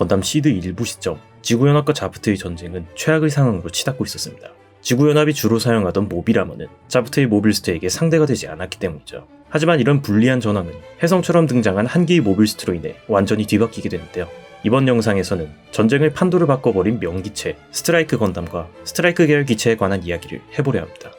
건담 시드 일부 시점 지구연합과 자프트의 전쟁은 최악의 상황으로 치닫고 있었습니다. 지구연합이 주로 사용하던 모비라머는 자프트의 모빌스트에게 상대가 되지 않았기 때문이죠. 하지만 이런 불리한 전황은 해성처럼 등장한 한 개의 모빌스트로 인해 완전히 뒤바뀌게 되는데요. 이번 영상에서는 전쟁의 판도를 바꿔버린 명기체 스트라이크 건담과 스트라이크 계열 기체에 관한 이야기를 해보려 합니다.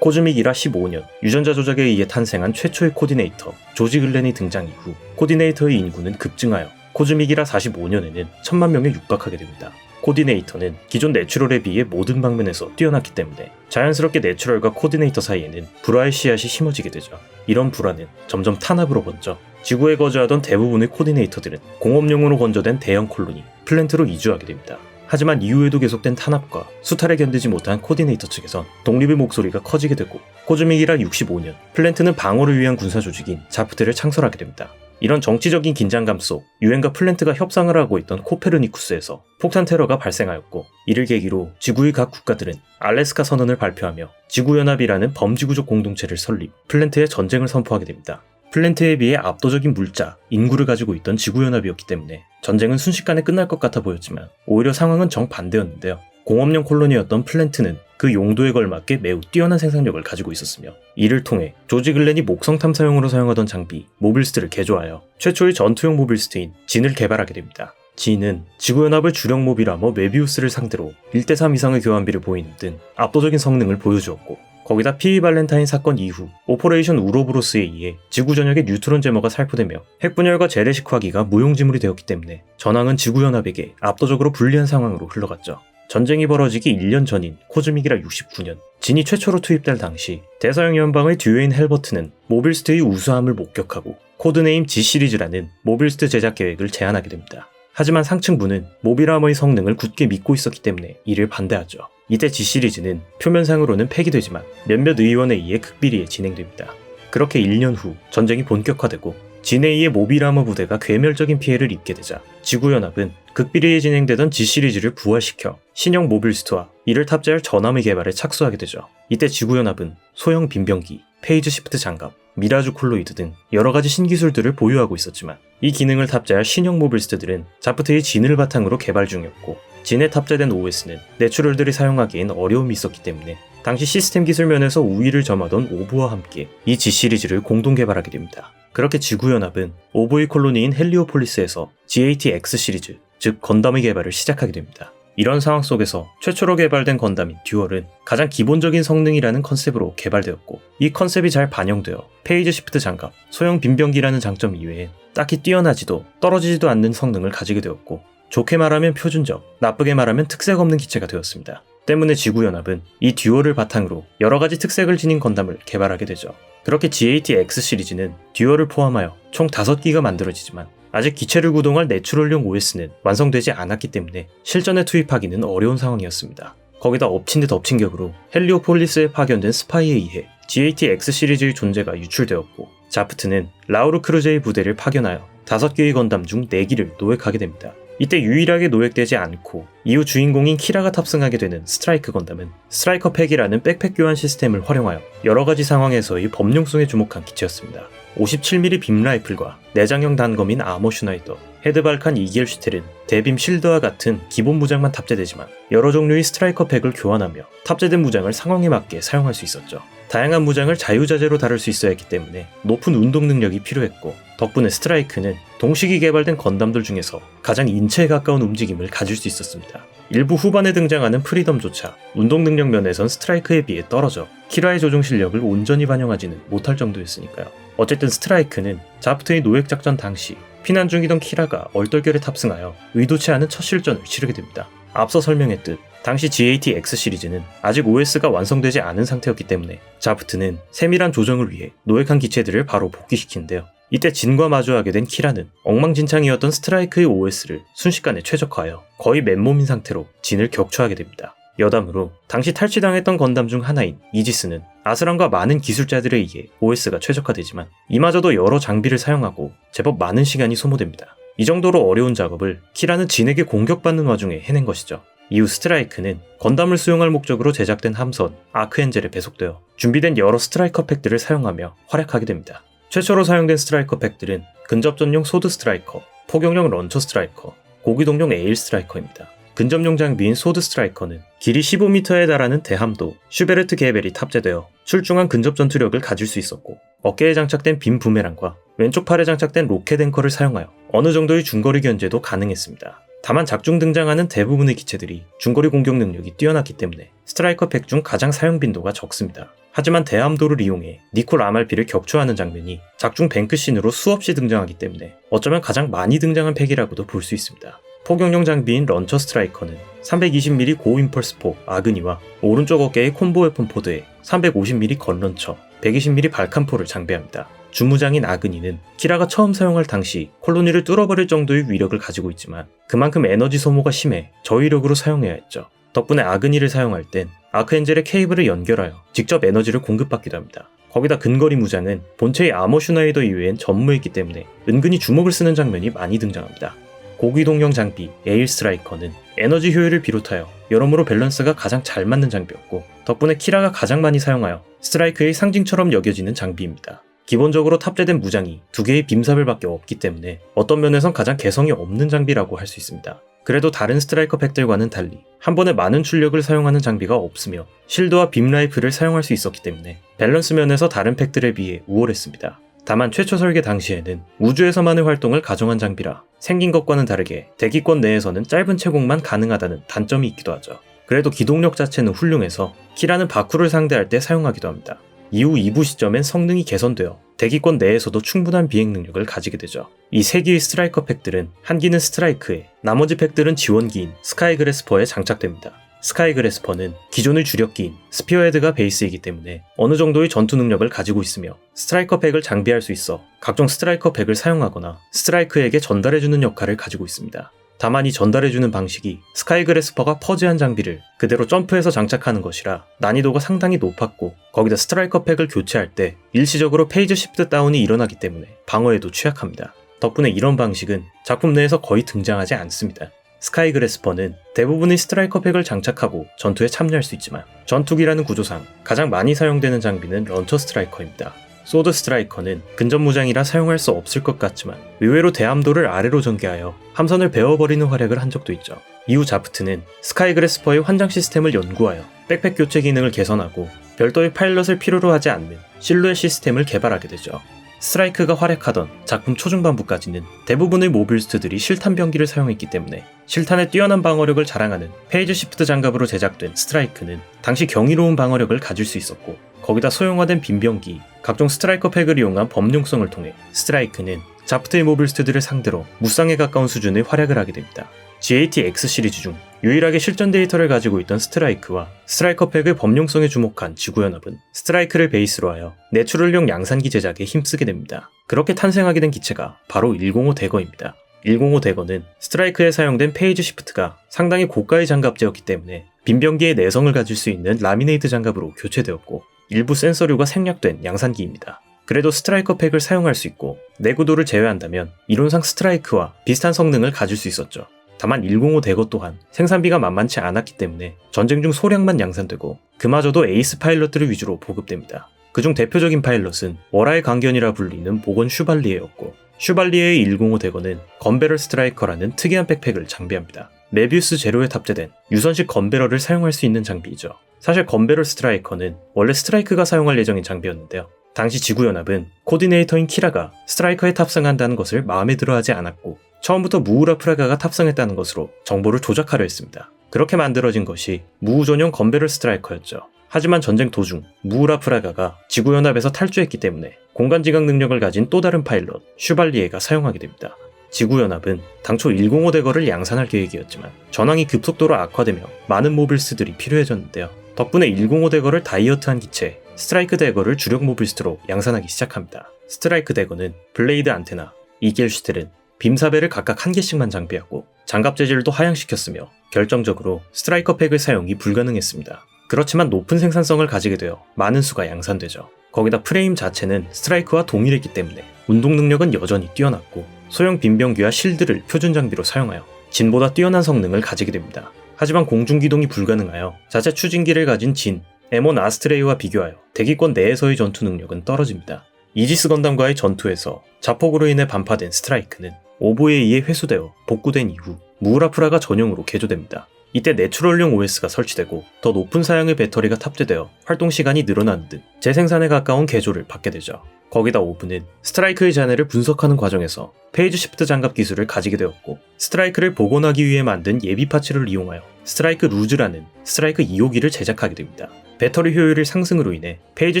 코즈믹 이라 15년 유전자 조작에 의해 탄생한 최초의 코디네이터 조지 글렌이 등장 이후 코디네이터의 인구는 급증하여 코즈믹 이라 45년에는 천만 명에 육박하게 됩니다. 코디네이터는 기존 내추럴에 비해 모든 방면에서 뛰어났기 때문에 자연스럽게 내추럴과 코디네이터 사이에는 불화의 씨앗이 심어지게 되죠. 이런 불화는 점점 탄압으로 번져 지구에 거주하던 대부분의 코디네이터들은 공업용으로 건조된 대형 콜로니 플랜트로 이주하게 됩니다. 하지만 이후에도 계속된 탄압과 수탈에 견디지 못한 코디네이터 측에선 독립의 목소리가 커지게 되고 코즈믹이라 65년 플랜트는 방어를 위한 군사 조직인 자프트를 창설하게 됩니다. 이런 정치적인 긴장감 속 유엔과 플랜트가 협상을 하고 있던 코페르니쿠스에서 폭탄 테러가 발생하였고 이를 계기로 지구의 각 국가들은 알래스카 선언을 발표하며 지구연합이라는 범지구적 공동체를 설립 플랜트에 전쟁을 선포하게 됩니다. 플랜트에 비해 압도적인 물자, 인구를 가지고 있던 지구연합이었기 때문에 전쟁은 순식간에 끝날 것 같아 보였지만 오히려 상황은 정반대였는데요. 공업용 콜로니였던 플랜트는 그 용도에 걸맞게 매우 뛰어난 생산력을 가지고 있었으며 이를 통해 조지 글렌이 목성 탐사용으로 사용하던 장비 모빌스트를 개조하여 최초의 전투용 모빌스트인 진을 개발하게 됩니다. 진은 지구연합의 주력 모빌아머 메비우스를 상대로 1대3 이상의 교환비를 보이는 등 압도적인 성능을 보여주었고 거기다 피비 발렌타인 사건 이후 오퍼레이션 우로브로스에 의해 지구 전역의 뉴트론 제머가 살포되며 핵분열과 재래식화기가 무용지물이 되었기 때문에 전황은 지구연합에게 압도적으로 불리한 상황으로 흘러갔죠. 전쟁이 벌어지기 1년 전인 코즈믹이라 69년 진이 최초로 투입될 당시 대서양 연방의 듀웨인 헬버트는 모빌스트의 우수함을 목격하고 코드네임 G 시리즈라는 모빌스트 제작 계획을 제안하게 됩니다. 하지만 상층부는 모빌아머의 성능을 굳게 믿고 있었기 때문에 이를 반대하죠. 이때 G 시리즈는 표면상으로는 폐기되지만 몇몇 의원에 의해 극비리에 진행됩니다. 그렇게 1년 후 전쟁이 본격화되고 진에이의 모빌아머 부대가 괴멸적인 피해를 입게 되자 지구연합은 극비리에 진행되던 G 시리즈를 부활시켜 신형 모빌스트와 이를 탑재할 전함의 개발에 착수하게 되죠. 이때 지구연합은 소형 빈병기, 페이즈 시프트 장갑, 미라주 콜로이드 등 여러 가지 신기술들을 보유하고 있었지만 이 기능을 탑재할 신형 모빌스트들은 자프트의 진을 바탕으로 개발 중이었고 진에 탑재된 OS는 내추럴들이 사용하기엔 어려움이 있었기 때문에 당시 시스템 기술 면에서 우위를 점하던 오브와 함께 이 G 시리즈를 공동 개발하게 됩니다. 그렇게 지구연합은 오브의 콜로니인 헬리오폴리스에서 GAT-X 시리즈, 즉 건담의 개발을 시작하게 됩니다. 이런 상황 속에서 최초로 개발된 건담인 듀얼은 가장 기본적인 성능이라는 컨셉으로 개발되었고 이 컨셉이 잘 반영되어 페이지 시프트 장갑, 소형 빈병기라는 장점 이외엔 딱히 뛰어나지도 떨어지지도 않는 성능을 가지게 되었고 좋게 말하면 표준적, 나쁘게 말하면 특색 없는 기체가 되었습니다. 때문에 지구연합은 이 듀얼을 바탕으로 여러 가지 특색을 지닌 건담을 개발하게 되죠. 그렇게 GAT-X 시리즈는 듀얼을 포함하여 총 5기가 만들어지지만 아직 기체를 구동할 내추럴용 OS는 완성되지 않았기 때문에 실전에 투입하기는 어려운 상황이었습니다. 거기다 엎친 듯 엎친 격으로 헬리오폴리스에 파견된 스파이에 의해 GAT-X 시리즈의 존재가 유출되었고 자프트는 라우르 크루제의 부대를 파견하여 5개의 건담 중 4기를 노획하게 됩니다. 이때 유일하게 노획되지 않고 이후 주인공인 키라가 탑승하게 되는 스트라이크 건담은 스트라이커 팩이라는 백팩 교환 시스템을 활용하여 여러 가지 상황에서의 범용성에 주목한 기체였습니다. 57mm 빔 라이플과 내장형 단검인 아머 슈나이더, 헤드발칸 이겔 슈텔은 대빔 실드와 같은 기본 무장만 탑재되지만 여러 종류의 스트라이커 팩을 교환하며 탑재된 무장을 상황에 맞게 사용할 수 있었죠. 다양한 무장을 자유자재로 다룰 수 있어야 했기 때문에 높은 운동 능력이 필요했고 덕분에 스트라이크는 동시기 개발된 건담들 중에서 가장 인체에 가까운 움직임을 가질 수 있었습니다. 일부 후반에 등장하는 프리덤조차 운동 능력 면에선 스트라이크에 비해 떨어져 키라의 조종 실력을 온전히 반영하지는 못할 정도였으니까요. 어쨌든 스트라이크는 자프트의 노획 작전 당시 피난 중이던 키라가 얼떨결에 탑승하여 의도치 않은 첫 실전을 치르게 됩니다. 앞서 설명했듯 당시 GAT-X 시리즈는 아직 OS가 완성되지 않은 상태였기 때문에 자프트는 세밀한 조정을 위해 노획한 기체들을 바로 복귀시키는데요. 이때 진과 마주하게 된 키라는 엉망진창이었던 스트라이크의 OS를 순식간에 최적화하여 거의 맨몸인 상태로 진을 격추하게 됩니다. 여담으로 당시 탈취당했던 건담 중 하나인 이지스는 아스란과 많은 기술자들에 의해 OS가 최적화되지만 이마저도 여러 장비를 사용하고 제법 많은 시간이 소모됩니다. 이 정도로 어려운 작업을 키라는 진에게 공격받는 와중에 해낸 것이죠. 이후 스트라이크는 건담을 수용할 목적으로 제작된 함선 아크엔젤에 배속되어 준비된 여러 스트라이커 팩들을 사용하며 활약하게 됩니다. 최초로 사용된 스트라이커 팩들은 근접 전용 소드 스트라이커, 포격용 런처 스트라이커, 고기동용 에일 스트라이커입니다. 근접용 장비인 소드 스트라이커는 길이 15m에 달하는 대함도 슈베르트 게벨이 탑재되어 출중한 근접 전투력을 가질 수 있었고 어깨에 장착된 빈 부메랑과 왼쪽 팔에 장착된 로켓 앵커를 사용하여 어느 정도의 중거리 견제도 가능했습니다. 다만 작중 등장하는 대부분의 기체들이 중거리 공격 능력이 뛰어났기 때문에 스트라이커 팩 중 가장 사용 빈도가 적습니다. 하지만 대함도를 이용해 니콜 아말피를 격추하는 장면이 작중 뱅크신으로 수없이 등장하기 때문에 어쩌면 가장 많이 등장한 팩이라고도 볼 수 있습니다. 포격용 장비인 런처 스트라이커는 320mm 고임펄스포 아그니와 오른쪽 어깨의 콤보 웨폰 포드에 350mm 건런처, 120mm 발칸포를 장비합니다. 주무장인 아그니는 키라가 처음 사용할 당시 콜로니를 뚫어버릴 정도의 위력을 가지고 있지만 그만큼 에너지 소모가 심해 저위력으로 사용해야 했죠. 덕분에 아그니를 사용할 땐 아크엔젤의 케이블을 연결하여 직접 에너지를 공급받기도 합니다. 거기다 근거리 무장은 본체의 아머 슈나이더 이외엔 전무했기 때문에 은근히 주먹을 쓰는 장면이 많이 등장합니다. 고기동용 장비 에일 스트라이커는 에너지 효율을 비롯하여 여러모로 밸런스가 가장 잘 맞는 장비였고 덕분에 키라가 가장 많이 사용하여 스트라이크의 상징처럼 여겨지는 장비입니다. 기본적으로 탑재된 무장이 두 개의 빔사벨밖에 없기 때문에 어떤 면에선 가장 개성이 없는 장비라고 할 수 있습니다. 그래도 다른 스트라이커 팩들과는 달리 한 번에 많은 출력을 사용하는 장비가 없으며 실드와 빔 라이프를 사용할 수 있었기 때문에 밸런스 면에서 다른 팩들에 비해 우월했습니다. 다만 최초 설계 당시에는 우주에서만의 활동을 가정한 장비라 생긴 것과는 다르게 대기권 내에서는 짧은 채공만 가능하다는 단점이 있기도 하죠. 그래도 기동력 자체는 훌륭해서 키라는 바쿠를 상대할 때 사용하기도 합니다. 이후 2부 시점엔 성능이 개선되어 대기권 내에서도 충분한 비행 능력을 가지게 되죠. 이세 개의 스트라이커 팩들은 한 기는 스트라이크에 나머지 팩들은 지원기인 스카이 그레스퍼에 장착됩니다. 스카이 그레스퍼는 기존의 주력기인 스피어헤드가 베이스이기 때문에 어느 정도의 전투 능력을 가지고 있으며 스트라이커 팩을 장비할 수 있어 각종 스트라이커 팩을 사용하거나 스트라이크에게 전달해주는 역할을 가지고 있습니다. 다만 이 전달해주는 방식이 스카이 그레스퍼가 퍼즈한 장비를 그대로 점프해서 장착하는 것이라 난이도가 상당히 높았고 거기다 스트라이커 팩을 교체할 때 일시적으로 페이지 시프트 다운이 일어나기 때문에 방어에도 취약합니다. 덕분에 이런 방식은 작품 내에서 거의 등장하지 않습니다. 스카이 그레스퍼는 대부분의 스트라이커 팩을 장착하고 전투에 참여할 수 있지만 전투기라는 구조상 가장 많이 사용되는 장비는 런처 스트라이커입니다. 소드 스트라이커는 근접 무장이라 사용할 수 없을 것 같지만 의외로 대함도를 아래로 전개하여 함선을 베어버리는 활약을 한 적도 있죠. 이후 자프트는 스카이 그레스퍼의 환장 시스템을 연구하여 백팩 교체 기능을 개선하고 별도의 파일럿을 필요로 하지 않는 실루엣 시스템을 개발하게 되죠. 스트라이크가 활약하던 작품 초중반부까지는 대부분의 모빌스트들이 실탄 병기를 사용했기 때문에 실탄의 뛰어난 방어력을 자랑하는 페이지 시프트 장갑으로 제작된 스트라이크는 당시 경이로운 방어력을 가질 수 있었고 거기다 소형화된 빈병기, 각종 스트라이커 팩을 이용한 범용성을 통해 스트라이크는 자프트의 모빌스트들을 상대로 무쌍에 가까운 수준의 활약을 하게 됩니다. GAT-X 시리즈 중 유일하게 실전 데이터를 가지고 있던 스트라이크와 스트라이커 팩의 범용성에 주목한 지구연합은 스트라이크를 베이스로 하여 내추럴용 양산기 제작에 힘쓰게 됩니다. 그렇게 탄생하게 된 기체가 바로 105 대거입니다. 105 대거는 스트라이크에 사용된 페이지 시프트가 상당히 고가의 장갑제였기 때문에 빈병기의 내성을 가질 수 있는 라미네이트 장갑으로 교체되었고 일부 센서류가 생략된 양산기입니다. 그래도 스트라이커 팩을 사용할 수 있고 내구도를 제외한다면 이론상 스트라이크와 비슷한 성능을 가질 수 있었죠. 다만 105 대거 또한 생산비가 만만치 않았기 때문에 전쟁 중 소량만 양산되고 그마저도 에이스 파일럿들을 위주로 보급됩니다. 그중 대표적인 파일럿은 월화의 강견이라 불리는 보건 슈발리에였고 슈발리에의 105 대거는 건베럴 스트라이커라는 특이한 백팩을 장비합니다. 메비우스 제로에 탑재된 유선식 건베럴을 사용할 수 있는 장비이죠. 사실 건베럴 스트라이커는 원래 스트라이크가 사용할 예정인 장비였는데요. 당시 지구연합은 코디네이터인 키라가 스트라이커에 탑승한다는 것을 마음에 들어 하지 않았고 처음부터 무우라 프라가가 탑승했다는 것으로 정보를 조작하려 했습니다. 그렇게 만들어진 것이 무우 전용 건베럴 스트라이커였죠. 하지만 전쟁 도중 무우라 프라가가 지구연합에서 탈주했기 때문에 공간지각 능력을 가진 또 다른 파일럿 슈발리에가 사용하게 됩니다. 지구연합은 당초 105 대거를 양산할 계획이었지만 전황이 급속도로 악화되며 많은 모빌스들이 필요해졌는데요. 덕분에 105 대거를 다이어트한 기체 스트라이크 대거를 주력 모빌스트로 양산하기 시작합니다. 스트라이크 대거는 블레이드 안테나, 이겔슈텔은 빔사벨을 각각 한 개씩만 장비하고 장갑 재질도 하향시켰으며 결정적으로 스트라이커 팩의 사용이 불가능했습니다. 그렇지만 높은 생산성을 가지게 되어 많은 수가 양산되죠. 거기다 프레임 자체는 스트라이크와 동일했기 때문에 운동 능력은 여전히 뛰어났고 소형 빈병기와 실드를 표준 장비로 사용하여 진보다 뛰어난 성능을 가지게 됩니다. 하지만 공중 기동이 불가능하여 자체 추진기를 가진 진, M1 아스트레이와 비교하여 대기권 내에서의 전투 능력은 떨어집니다. 이지스 건담과의 전투에서 자폭으로 인해 반파된 스트라이크는 오보에 의해 회수되어 복구된 이후 무우라프라가 전용으로 개조됩니다. 이때 내추럴용 OS가 설치되고 더 높은 사양의 배터리가 탑재되어 활동 시간이 늘어나는 등 재생산에 가까운 개조를 받게 되죠. 거기다 오브는 스트라이크의 잔해를 분석하는 과정에서 페이지 시프트 장갑 기술을 가지게 되었고 스트라이크를 복원하기 위해 만든 예비 파츠를 이용하여 스트라이크 루즈라는 스트라이크 2호기를 제작하게 됩니다. 배터리 효율의 상승으로 인해 페이지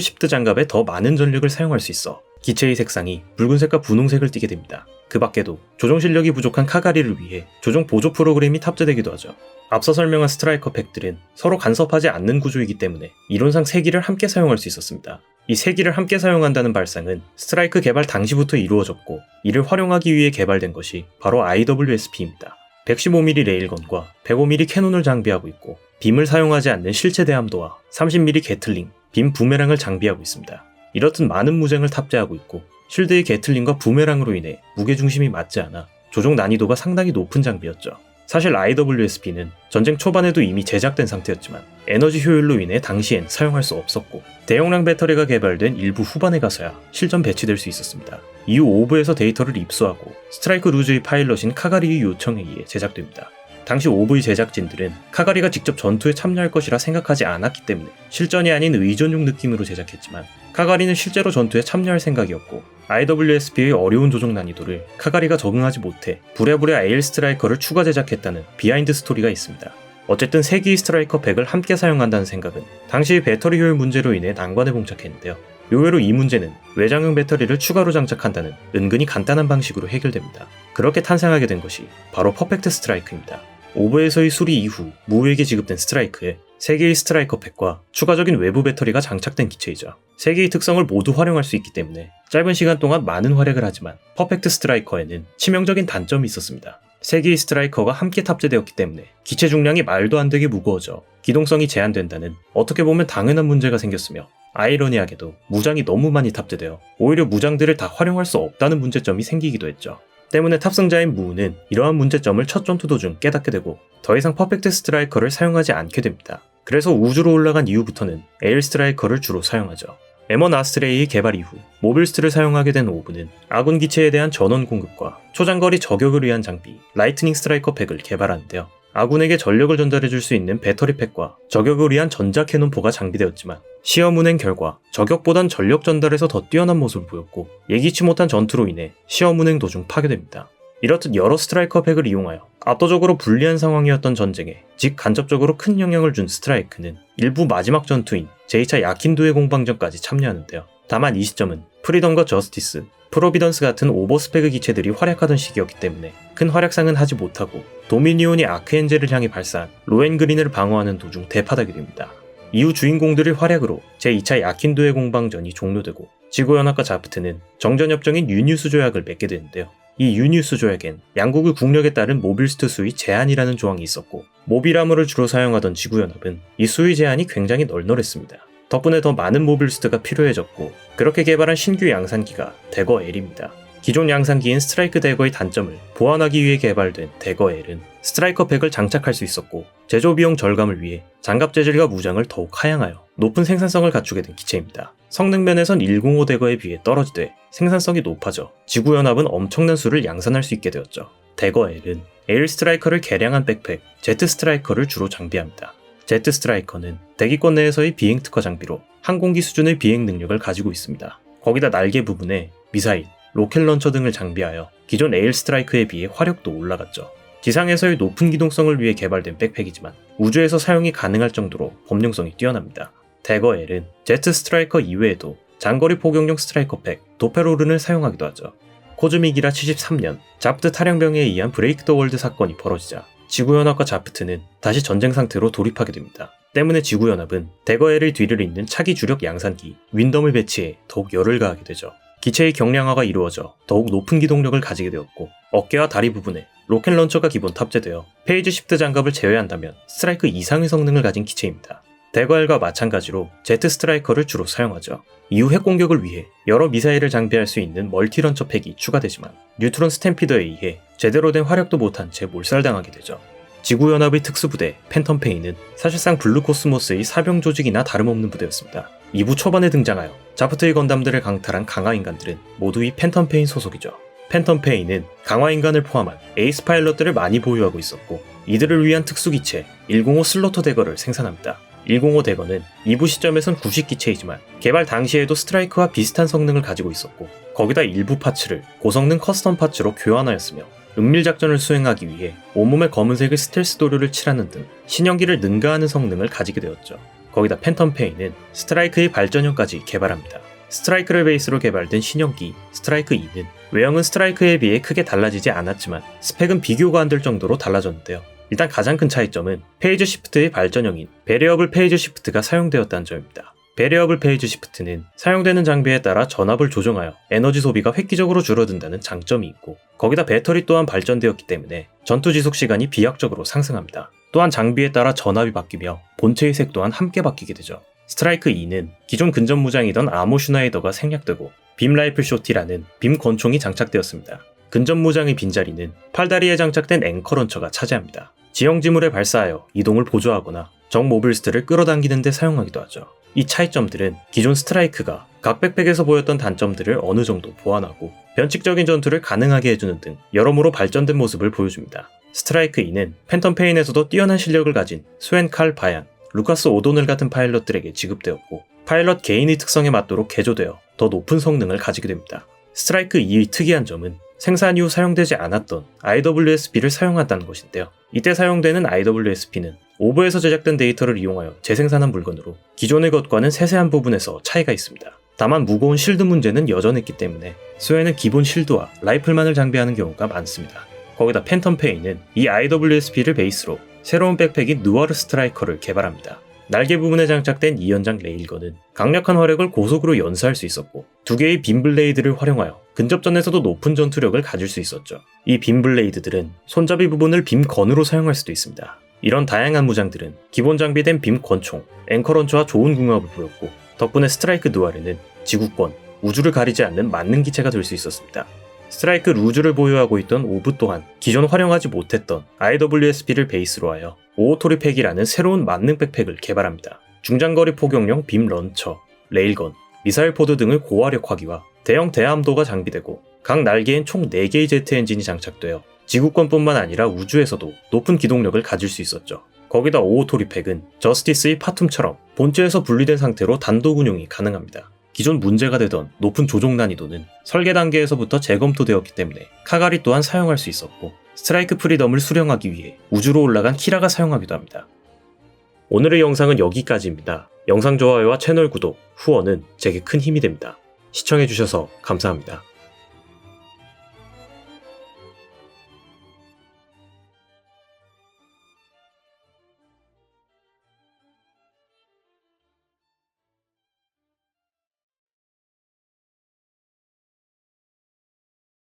시프트 장갑에 더 많은 전력을 사용할 수 있어 기체의 색상이 붉은색과 분홍색을 띠게 됩니다. 그 밖에도 조종 실력이 부족한 카가리를 위해 조종 보조 프로그램이 탑재되기도 하죠. 앞서 설명한 스트라이커 팩들은 서로 간섭하지 않는 구조이기 때문에 이론상 세 기를 함께 사용할 수 있었습니다. 이 세 기를 함께 사용한다는 발상은 스트라이크 개발 당시부터 이루어졌고 이를 활용하기 위해 개발된 것이 바로 IWSP입니다. 115mm 레일건과 105mm 캐논을 장비하고 있고 빔을 사용하지 않는 실체 대함도와 30mm 게틀링, 빔 부메랑을 장비하고 있습니다. 이렇듯 많은 무장을 탑재하고 있고 쉴드의 게틀링과 부메랑으로 인해 무게중심이 맞지 않아 조종 난이도가 상당히 높은 장비였죠. 사실 IWSP는 전쟁 초반에도 이미 제작된 상태였지만 에너지 효율로 인해 당시엔 사용할 수 없었고 대용량 배터리가 개발된 일부 후반에 가서야 실전 배치될 수 있었습니다. 이후 오브에서 데이터를 입수하고 스트라이크 루즈의 파일럿인 카가리의 요청에 의해 제작됩니다. 당시 오브의 제작진들은 카가리가 직접 전투에 참여할 것이라 생각하지 않았기 때문에 실전이 아닌 의존용 느낌으로 제작했지만 카가리는 실제로 전투에 참여할 생각이었고 IWSP의 어려운 조종 난이도를 카가리가 적응하지 못해 부랴부랴 에일 스트라이커를 추가 제작했다는 비하인드 스토리가 있습니다. 어쨌든 세기의 스트라이커 100을 함께 사용한다는 생각은 당시 배터리 효율 문제로 인해 난관에 봉착했는데요. 의외로 이 문제는 외장형 배터리를 추가로 장착한다는 은근히 간단한 방식으로 해결됩니다. 그렇게 탄생하게 된 것이 바로 퍼펙트 스트라이크입니다. 오버에서의 수리 이후 무에게 지급된 스트라이크에 3개의 스트라이커 팩과 추가적인 외부 배터리가 장착된 기체이죠. 3개의 특성을 모두 활용할 수 있기 때문에 짧은 시간 동안 많은 활약을 하지만 퍼펙트 스트라이커에는 치명적인 단점이 있었습니다. 3개의 스트라이커가 함께 탑재되었기 때문에 기체 중량이 말도 안 되게 무거워져 기동성이 제한된다는 어떻게 보면 당연한 문제가 생겼으며 아이러니하게도 무장이 너무 많이 탑재되어 오히려 무장들을 다 활용할 수 없다는 문제점이 생기기도 했죠. 때문에 탑승자인 무우는 이러한 문제점을 첫 전투 도 중 깨닫게 되고 더 이상 퍼펙트 스트라이커를 사용하지 않게 됩니다. 그래서 우주로 올라간 이후부터는 에일 스트라이커를 주로 사용하죠. M1 아스트레이의 개발 이후 모빌스트를 사용하게 된 오브는 아군 기체에 대한 전원 공급과 초장거리 저격을 위한 장비 라이트닝 스트라이커 팩을 개발하는데요. 아군에게 전력을 전달해줄 수 있는 배터리 팩과 저격을 위한 전자 캐논포가 장비되었지만 시험 운행 결과 저격보단 전력 전달에서 더 뛰어난 모습을 보였고 예기치 못한 전투로 인해 시험 운행 도중 파괴됩니다. 이렇듯 여러 스트라이커 팩을 이용하여 압도적으로 불리한 상황이었던 전쟁에 직간접적으로 큰 영향을 준 스트라이크는 일부 마지막 전투인 제2차 야킨도의 공방전까지 참여하는데요. 다만 이 시점은 프리덤과 저스티스, 프로비던스 같은 오버스펙의 기체들이 활약하던 시기였기 때문에 큰 활약상은 하지 못하고 도미니온이 아크엔젤을 향해 발사한 로엔그린을 방어하는 도중 대파하게 됩니다. 이후 주인공들의 활약으로 제2차 야킨도의 공방전이 종료되고 지구연합과 자프트는 정전협정인 유니우스 조약을 맺게 되는데요. 이 유니우스 조약엔 양국의 국력에 따른 모빌스트 수위 제한이라는 조항이 있었고 모빌아머를 주로 사용하던 지구연합은 이 수위 제한이 굉장히 널널했습니다. 덕분에 더 많은 모빌스트가 필요해졌고 그렇게 개발한 신규 양산기가 대거 L입니다. 기존 양산기인 스트라이크 대거의 단점을 보완하기 위해 개발된 대거 L은 스트라이커 팩을 장착할 수 있었고 제조 비용 절감을 위해 장갑 재질과 무장을 더욱 하향하여 높은 생산성을 갖추게 된 기체입니다. 성능 면에선 105 대거에 비해 떨어지되 생산성이 높아져 지구 연합은 엄청난 수를 양산할 수 있게 되었죠. 대거 L은 에일 스트라이커를 개량한 백팩 제트 스트라이커를 주로 장비합니다. 제트 스트라이커는 대기권 내에서의 비행 특화 장비로 항공기 수준의 비행 능력을 가지고 있습니다. 거기다 날개 부분에 미사일, 로켓 런처 등을 장비하여 기존 에일 스트라이크에 비해 화력도 올라갔죠. 지상에서의 높은 기동성을 위해 개발된 백팩이지만 우주에서 사용이 가능할 정도로 범용성이 뛰어납니다. 대거 L은 제트 스트라이커 이외에도 장거리 포격용 스트라이커 팩 도페로른을 사용하기도 하죠. 코즈믹이라 73년 자프트 탈영병에 의한 브레이크 더 월드 사건이 벌어지자 지구연합과 자프트는 다시 전쟁 상태로 돌입하게 됩니다. 때문에 지구연합은 대거엘의 뒤를 잇는 차기 주력 양산기 윈덤을 배치해 더욱 열을 가하게 되죠. 기체의 경량화가 이루어져 더욱 높은 기동력을 가지게 되었고 어깨와 다리 부분에 로켓 런처가 기본 탑재되어 페이지 시프트 장갑을 제외한다면 스트라이크 이상의 성능을 가진 기체입니다. 대거엘과 마찬가지로 제트 스트라이커를 주로 사용하죠. 이후 핵 공격을 위해 여러 미사일을 장비할 수 있는 멀티 런처 팩이 추가되지만 뉴트론 스탬피더에 의해 제대로 된 화력도 못한 채 몰살당하게 되죠. 지구연합의 특수부대 팬텀페이는 사실상 블루코스모스의 사병 조직이나 다름없는 부대였습니다. 2부 초반에 등장하여 자프트의 건담들을 강탈한 강화 인간들은 모두 이 팬텀 페인 소속이죠. 팬텀 페이는 강화 인간을 포함한 에이스 파일럿들을 많이 보유하고 있었고 이들을 위한 특수기체 105 슬로터 대거를 생산합니다. 105 대거는 2부 시점에선 구식 기체이지만 개발 당시에도 스트라이크와 비슷한 성능을 가지고 있었고 거기다 일부 파츠를 고성능 커스텀 파츠로 교환하였으며 은밀 작전을 수행하기 위해 온몸에 검은색의 스텔스 도료를 칠하는 등 신형기를 능가하는 성능을 가지게 되었죠. 거기다 팬텀 페이는 스트라이크의 발전형까지 개발합니다. 스트라이크를 베이스로 개발된 신형기 스트라이크 2는 외형은 스트라이크에 비해 크게 달라지지 않았지만 스펙은 비교가 안 될 정도로 달라졌는데요. 일단 가장 큰 차이점은 페이지 시프트의 발전형인 베리어블 페이지 시프트가 사용되었다는 점입니다. 베리어블 페이지 시프트는 사용되는 장비에 따라 전압을 조정하여 에너지 소비가 획기적으로 줄어든다는 장점이 있고 거기다 배터리 또한 발전되었기 때문에 전투 지속 시간이 비약적으로 상승합니다. 또한 장비에 따라 전압이 바뀌며 본체의 색 또한 함께 바뀌게 되죠. 스트라이크 2는 기존 근접 무장이던 아모 슈나이더가 생략되고 빔 라이플 쇼티라는 빔 권총이 장착되었습니다. 근접 무장의 빈자리는 팔다리에 장착된 앵커 런처가 차지합니다. 지형 지물에 발사하여 이동을 보조하거나 적 모빌스트를 끌어당기는 데 사용하기도 하죠. 이 차이점들은 기존 스트라이크가 각 백팩에서 보였던 단점들을 어느 정도 보완하고 변칙적인 전투를 가능하게 해주는 등 여러모로 발전된 모습을 보여줍니다. 스트라이크 2는 팬텀 페인에서도 뛰어난 실력을 가진 스웬 칼 바얀, 루카스 오도넬 같은 파일럿들에게 지급되었고 파일럿 개인의 특성에 맞도록 개조되어 더 높은 성능을 가지게 됩니다. 스트라이크 2의 특이한 점은 생산 이후 사용되지 않았던 IWSP를 사용한다는 것인데요. 이때 사용되는 IWSP는 오버에서 제작된 데이터를 이용하여 재생산한 물건으로 기존의 것과는 세세한 부분에서 차이가 있습니다. 다만 무거운 실드 문제는 여전했기 때문에 스웨는 기본 실드와 라이플만을 장비하는 경우가 많습니다. 거기다 팬텀 페이는 이 IWSP를 베이스로 새로운 백팩인 누아르 스트라이커를 개발합니다. 날개 부분에 장착된 2연장 레일건은 강력한 화력을 고속으로 연사할 수 있었고 두 개의 빔 블레이드를 활용하여 근접전에서도 높은 전투력을 가질 수 있었죠. 이 빔 블레이드들은 손잡이 부분을 빔건으로 사용할 수도 있습니다. 이런 다양한 무장들은 기본 장비된 빔권총, 앵커런처와 좋은 궁합을 보였고 덕분에 스트라이크 누아르는 지구권, 우주를 가리지 않는 만능 기체가 될 수 있었습니다. 스트라이크 루즈를 보유하고 있던 오브 또한 기존 활용하지 못했던 IWSP를 베이스로 하여 오토리팩이라는 새로운 만능 백팩을 개발합니다. 중장거리 포격용 빔 런처, 레일건, 미사일 포드 등의 고화력 화기와 대형 대함도가 장비되고 각 날개엔 총 4개의 제트 엔진이 장착되어 지구권뿐만 아니라 우주에서도 높은 기동력을 가질 수 있었죠. 거기다 오토리팩은 저스티스의 파툼처럼 본체에서 분리된 상태로 단독 운용이 가능합니다. 기존 문제가 되던 높은 조종 난이도는 설계 단계에서부터 재검토되었기 때문에 카가리 또한 사용할 수 있었고 스트라이크 프리덤을 수령하기 위해 우주로 올라간 키라가 사용하기도 합니다. 오늘의 영상은 여기까지입니다. 영상 좋아요와 채널 구독, 후원은 제게 큰 힘이 됩니다. 시청해주셔서 감사합니다.